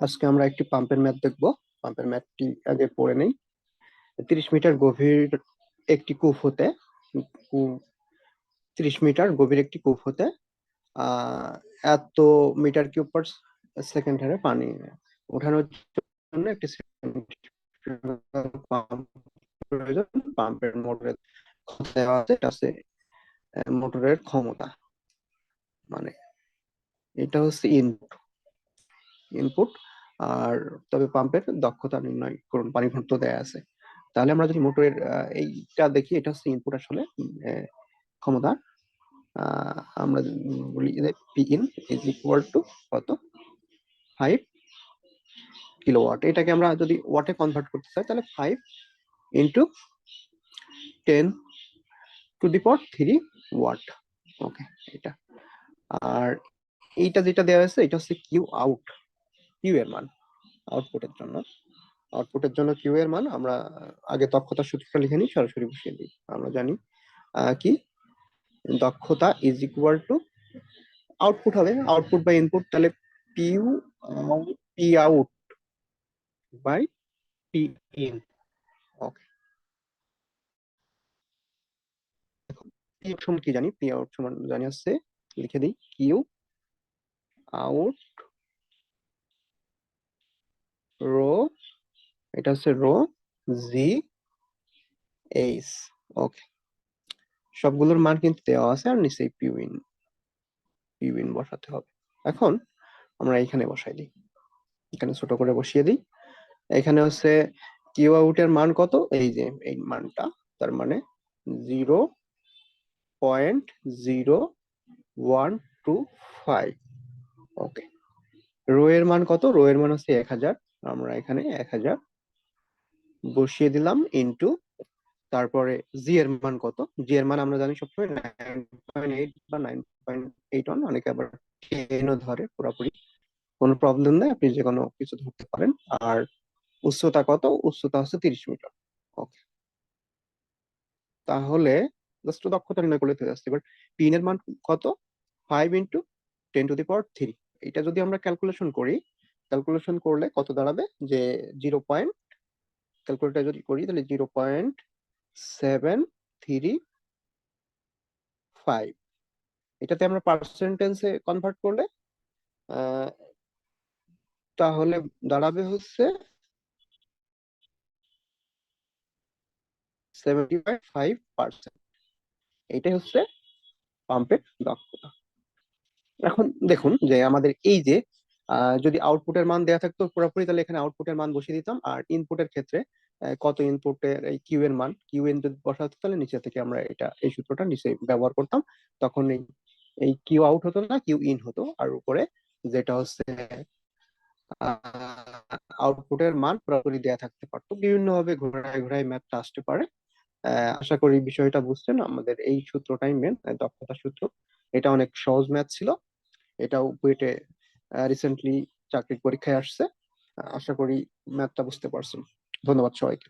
আজকে আমরা একটি পাম্পের ম্যাথ দেখব। পাম্পের ম্যাথটি আগে পড়ে নেই। তিরিশ মিটার গভীর একটি কূপ হতে তিরিশ মিটার গভীর একটি কূপ হতে এত মিটার কিউব পার সেকেন্ড হারে পানি ওঠানোর জন্য একটি পাম্পের মোটরের দেওয়া আছে, এটা হচ্ছে মোটরের ক্ষমতা। মানে এটা হচ্ছে ইনপুট ইনপুট আর তবে পাম্পের দক্ষতা নির্ণয় করুন, পানি ঘনত্ব দেয়া আছে। তাহলে আমরা যদি মোটরের এইটা দেখি, এটা হচ্ছে ইনপুট আসলে ক্ষমতা। আমরা বলি P in is equal to কত? ফাইভ কিলোওয়াট এটাকে আমরা যদি ওয়াটে কনভার্ট করতে চাই, তাহলে five into ten to the power three watt ওকে এটা। আর এইটা যেটা দেওয়া হয়েছে, এটা হচ্ছে কিউ আউট কিউ এর মান আউটপুটের জন্য। আউটপুটের জন্য কিউ এর মান আমরা আগে দক্ষতার সূত্রটা লিখে নিই, সরাসরি বসিয়ে দিই। আমরা জানি কি? দক্ষতা ইজ ইকুয়াল টু আউটপুট হবে আউটপুট বাই ইনপুট তাহলে Piu P out by P in okay সমান কি জানি? পি আউট সমান জানি আসছে লিখে দিই কিউ আউট রো, এটা হচ্ছে রো, জি, এইচ, ওকে। সবগুলোর মান কিন্তু দেওয়া আছে আর নিচে পিউইন পিউইন বসাতে হবে। এখন আমরা এখানে বসাই দিই। এখানে ছোট করে বসিয়ে দিই। এখানে হচ্ছে কিউ আউটের মান কত? এই যে, এই মানটা, তার মানে zero point zero one two five, okay. Rho এর মান কত? রো এর মান হচ্ছে এক হাজার। আমরা এখানে এক হাজার বসিয়ে দিলাম ইন্টু তারপরে জি এর মান কত? জি এর মান আমরা জানি সবসময় নাইন পয়েন্ট এইট বা নাইন পয়েন্ট এইট ওয়ান অনেকে আবার টেনও ধরে পুরোপুরি। কোনো প্রবলেম নেই, আপনি যে কোনো কিছু ধরতে পারেন। আর উচ্চতা কত? উচ্চতা হচ্ছে তিরিশ মিটার। ওকে তাহলে জাস্ট দক্ষতা নির্ণয় করলে তো যাচ্ছে এবার পিন এর মান কত? Five into ten to the power three এটা যদি আমরা ক্যালকুলেশন করি ক্যালকুলেশন করলে কত দাঁড়াবে? যে জিরো পয়েন্ট ক্যালকুলেটার যদি করি তাহলে zero point seven three five এটাতে আমরা পার্সেন্টেজে কনভার্ট করলে তাহলে দাঁড়াবে হচ্ছে সেভেন্টি ফাইভ পার্সেন্ট এটাই হচ্ছে পাম্পের দক্ষতা। এখন দেখুন যে আমাদের এই যে যদি আউটপুটের মান দেওয়া থাকতো পুরোপুরি, তাহলে এখানে আউটপুটের মান বসিয়ে দিতাম। আর ইনপুটের ক্ষেত্রে কত ইনপুটের এই কিউ এর মান কিউ এন যদি বসা হতো তাহলে নিচে থেকে আমরা এটা, এই সূত্রটা নিচে ব্যবহার করতাম। তখন এই এই কিউ আউট হতো না কিউ ইন হতো। আর উপরে যেটা হচ্ছে আউটপুটের মান পুরোপুরি দেয়া থাকতে পারতো। বিভিন্ন ভাবে ঘোরায় ঘোরায় ম্যাথটা আসতে পারে। আশা করি বিষয়টা বুঝছেন। আমাদের এই সূত্রটাই মেন দক্ষতা সূত্র। এটা অনেক সহজ ম্যাথ ছিল। এটাও বুয়েটে রিসেন্টলি চাকরির পরীক্ষায় আসছে। আশা করি ম্যাথটা বুঝতে পারছেন। ধন্যবাদ সবাইকে।